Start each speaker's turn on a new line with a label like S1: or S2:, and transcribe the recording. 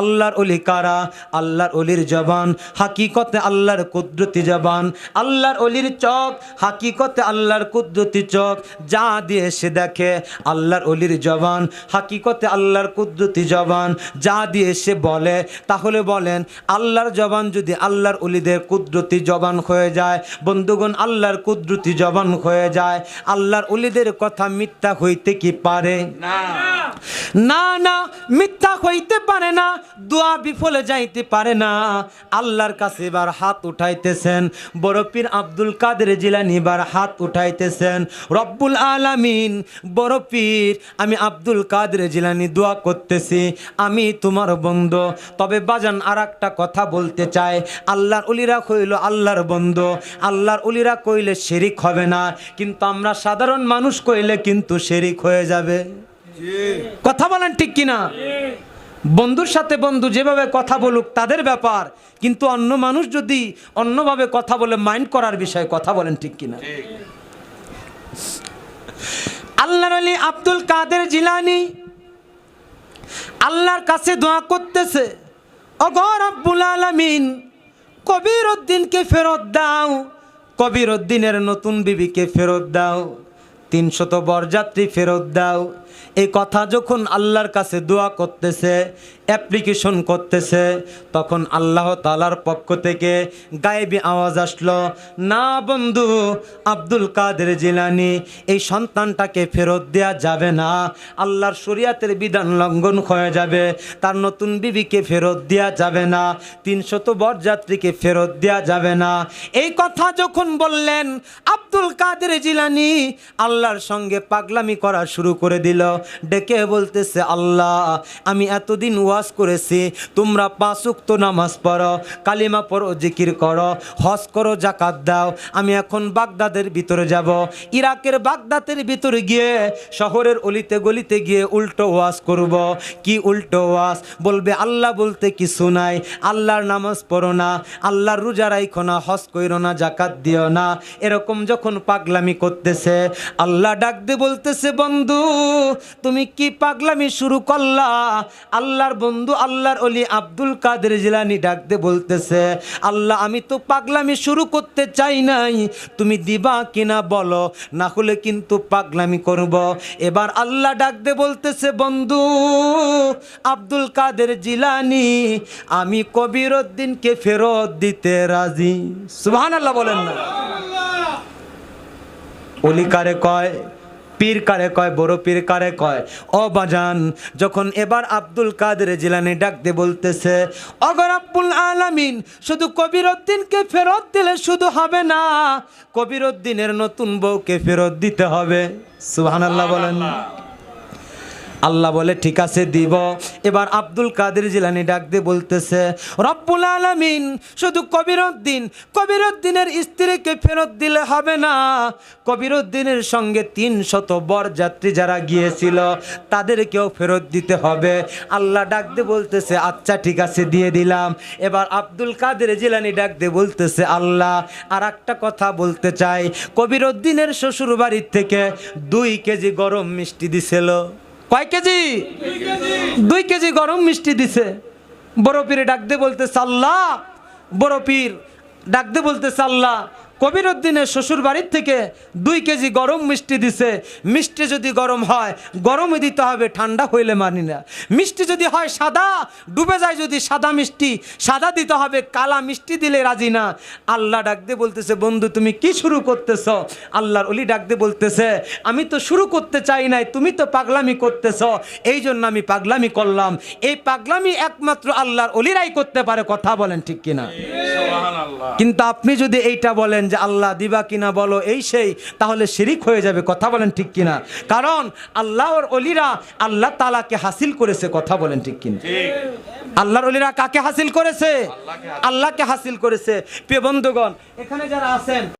S1: আল্লাহর অলি কারা? আল্লাহর অলির জবান হাকিকতে আল্লাহর কুদরতি জবান। আল্লাহর অলির চোখ হাকিকতে আল্লাহর কুদরতি চোখ। যা দিয়ে সে দেখে আল্লাহর অলির জবান হাকিকতে আল্লাহর কুদরতি জবান। যা দিয়ে সে বলে তাহলে বলেন আল্লাহর জবান যদি আল্লাহর অলিদের কুদরতি জবান হয়ে যায় বন্ধুগণ আল্লাহর কুদরতি জবান হয়ে যায় আল্লাহর অলিদের কথা মিথ্যা হইতে কি পারে? না না মিথ্যা হইতে পারে না। দোয়া বিফলে যাইতে পারে না। আল্লাহর কাছে এবার হাত উঠাইতেছেন। বড় পীর আব্দুল কাদের জিলানি এবার হাত উঠাইতেছেন। রব্বুল আলামিন বড় পীর আমি আব্দুল কাদের জিলানি দোয়া করতেছি। আমি তোমার বন্ধু। তবে বাজান আর একটা কথা বলতে চাই। আল্লাহর উলিরা কইল আল্লাহর বন্ধু। আল্লাহর উলিরা কইলে শেরিক হবে না। কিন্তু আমরা সাধারণ মানুষ কইলে কিন্তু শেরিক হয়ে যাবে। কথা বলেন ঠিক কিনা? বন্ধুর সাথে বন্ধু যেভাবে কথা বলুক তাদের ব্যাপার, কিন্তু অন্য মানুষ যদি অন্যভাবে কথা বলে মাইন্ড করার বিষয়ে কথা বলেন ঠিক কিনা? আল্লাহর আলী আব্দুল কাদের জিলানি আল্লাহর কাছে দোয়া করতেছে অগর আব্বুল আলমিন কবির উদ্দিনকে ফেরত দাও কবির উদ্দিনের নতুন বিবিকে ফেরত দাও, তিনশত বরযাত্রী ফেরত দাও এই কথা যখন আল্লাহর কাছে দোয়া করতেছে অ্যাপ্লিকেশন করতেছে, তখন আল্লাহ তালার পক্ষ থেকে গায়েবী আওয়াজ আসলো, না বন্ধু, আব্দুল কাদের জিলানি, এই সন্তানটাকে ফেরত দেয়া যাবে না। আল্লাহর শরিয়াতের বিধান লঙ্ঘন হয়ে যাবে। তার নতুন বিবিকে ফেরত দেয়া যাবে না। তিনশত বরযাত্রীকে ফেরত দেয়া যাবে না। এই কথা যখন বললেন, আব্দুল কাদের জিলানি, আল্লাহর সঙ্গে পাগলামি করা শুরু করে দিল। ডেকে বলতেছে, আল্লাহ, আমি এতদিন ওয়াজ করেছি, তোমরা পাঁচুক্ত নামাজ পড়ো, কালিমা পড়ো, জিকির করো, হজ করো জাকাত দাও, আমি এখন বাগদাদের ভিতরে যাব। ইরাকের বাগদাদের ভিতরে গিয়ে শহরের অলিতে গলিতে গিয়ে উল্টো ওয়াজ করব। কি উল্টো ওয়াজ? বলবে, আল্লাহ বলতে কিছু নাই, আল্লাহর নামাজ পড়ো না, আল্লাহর রোজা রাইখো না, হজ কইরো না জাকাত দিও না। এরকম যখন পাগলামি করতেছে, আল্লাহ ডাক দিয়ে বলতেছে, বন্ধু তুমি কি পাগলামি শুরু করলা? আল্লাহর বন্ধু আল্লাহর অলি আব্দুল কাদের জিলানি ডাক দিয়ে বলতেছে আল্লাহ আমি তো পাগলামি শুরু করতে চাই নাই। তুমি দিবা কিনা বলো না হলে কিন্তু পাগলামি করব। এবার আল্লাহ ডাক দিয়ে বলতেছে বন্ধু আব্দুল কাদের জিলানি আমি কবির উদ্দিনকে ফেরত দিতে রাজি। সুবহান আল্লাহ বলেন না। অলি কারে কয়? পীর কারে কয়, বড় পীর কারে কয়? ও বাজান, যখন এবার আব্দুল কাদের জিলানি ডাকতে বলতেছে অগর আব্বুল আলামিন, শুধু কবির উদ্দিনকে ফেরত দিলে শুধু হবে না কবির উদ্দিনের নতুন বউকে ফেরত দিতে হবে। সুবহানাল্লাহ বলেন। আল্লাহ বলে, ঠিক আছে, দিব। এবার আব্দুল কাদের জিলানি ডাক দিয়ে বলতেছে, রব্বুল আলামিন, শুধু কবিরউদ্দিন, কবিরউদ্দিনের স্ত্রীকে ফেরত দিলে হবে না। কবিরউদ্দিনের সঙ্গে তিন শত বরযাত্রী যারা গিয়েছিল, তাদেরকেও ফেরত দিতে হবে। আল্লাহ ডাক দিয়ে বলতেছে আচ্ছা ঠিক আছে, দিয়ে দিলাম। এবার আব্দুল কাদের জিলানি ডাক দিয়ে বলতেছে, আল্লাহ আর একটা কথা বলতে চাই। কবিরউদ্দিনের শ্বশুর বাড়ির থেকে দুই কেজি গরম মিষ্টি দিছিল। কয় কেজি? দুই কেজি গরম মিষ্টি দিছে। বড় পীরে ডাকতে বলতে সাল্লা বড় পীর ডাকতে বলতে সাল্লাহ কবির উদ্দিনের শ্বশুর বাড়ির থেকে দুই কেজি গরম মিষ্টি দিছে। মিষ্টি যদি গরম হয় গরমই দিতে হবে ঠান্ডা হইলে মানি না। মিষ্টি যদি হয় সাদা ডুবে যায় যদি সাদা মিষ্টি। সাদা দিতে হবে কালা মিষ্টি দিলে রাজি না। আল্লাহ ডাকতে বলতেছে বন্ধু তুমি কি শুরু করতেছ? আল্লাহর অলি ডাকতে বলতেছে আমি তো শুরু করতে চাই নাই তুমি তো পাগলামি করতেছ। এই জন্য আমি পাগলামি করলাম। এই পাগলামি একমাত্র আল্লাহর অলিরাই করতে পারে কথা বলেন ঠিক কিনা? কিন্তু আপনি যদি এইটা বলেন যে আল্লাহ দিবা কিনা বলো এই সেই তাহলে শিরিক হয়ে যাবে কথা বলেন ঠিক কিনা? কারণ আল্লাহর অলিরা আল্লাহ তালাকে হাসিল করেছে কথা বলেন ঠিক কিনা? আল্লাহর অলিরা কাকে হাসিল করেছে? আল্লাহকে হাসিল করেছে। প্রিয় বন্ধুগণ এখানে যারা আছেন